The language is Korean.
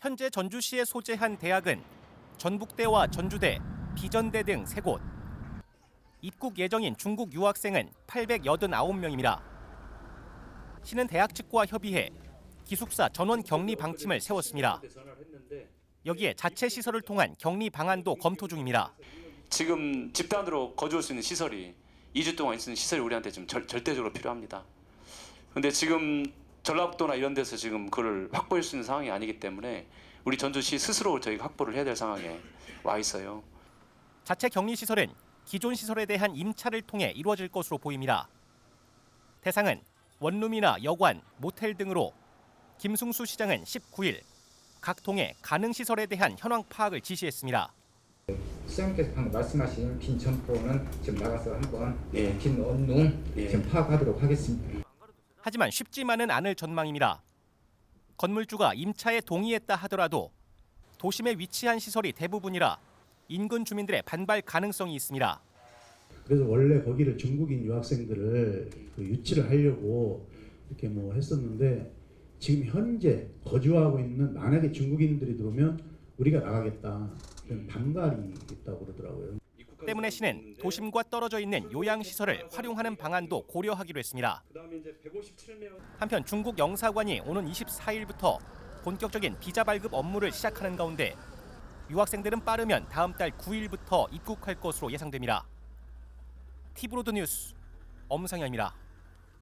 현재 전주시에 소재한 대학은 전북대와 전주대, 비전대 등세 곳. 입국 예정인 중국 유학생은 889명입니다. 시는 대학 측과 협의해 기숙사 전원 격리 방침을 세웠습니다. 여기에 자체 시설을 통한 격리 방안도 검토 중입니다. 지금 집단으로 거주할 수 있는 시설이 2주 동안 있는 시설이 우리한테 좀 절, 절대적으로 필요합니다. 근데 지금 전라북도나 이런 데서 지금 그걸 확보할 수 있는 상황이 아니기 때문에 우리 전주시 스스로 저희가 확보를 해야 될 상황에 와 있어요. 자체 격리 시설은 기존 시설에 대한 임차를 통해 이루어질 것으로 보입니다. 대상은 원룸이나 여관, 모텔 등으로 김승수 시장은 19일 각 동의 가능 시설에 대한 현황 파악을 지시했습니다. 시장님께서 방금 말씀하신 빈 점포는 지금 나가서 한번 예. 빈 원룸 예. 지금 파악하도록 하겠습니다. 하지만 쉽지만은 않을 전망입니다. 건물주가 임차에 동의했다 하더라도 도심에 위치한 시설이 대부분이라 인근 주민들의 반발 가능성이 있습니다. 그래서 원래 거기를 중국인 유학생들을 그 유치를 하려고 이렇게 뭐 했었는데 지금 현재 거주하고 있는 만약에 중국인들이 들어오면 우리가 나가겠다 그런 반발이 있다고 그러더라고요. 때문에 시는 도심과 떨어져 있는 요양 시설을 활용하는 방안도 고려하기로 했습니다. 한편 중국 영사관이 오는 24일부터 본격적인 비자 발급 업무를 시작하는 가운데 유학생들은 빠르면 다음 달 9일부터 입국할 것으로 예상됩니다. 티브로드 뉴스 엄상현입니다.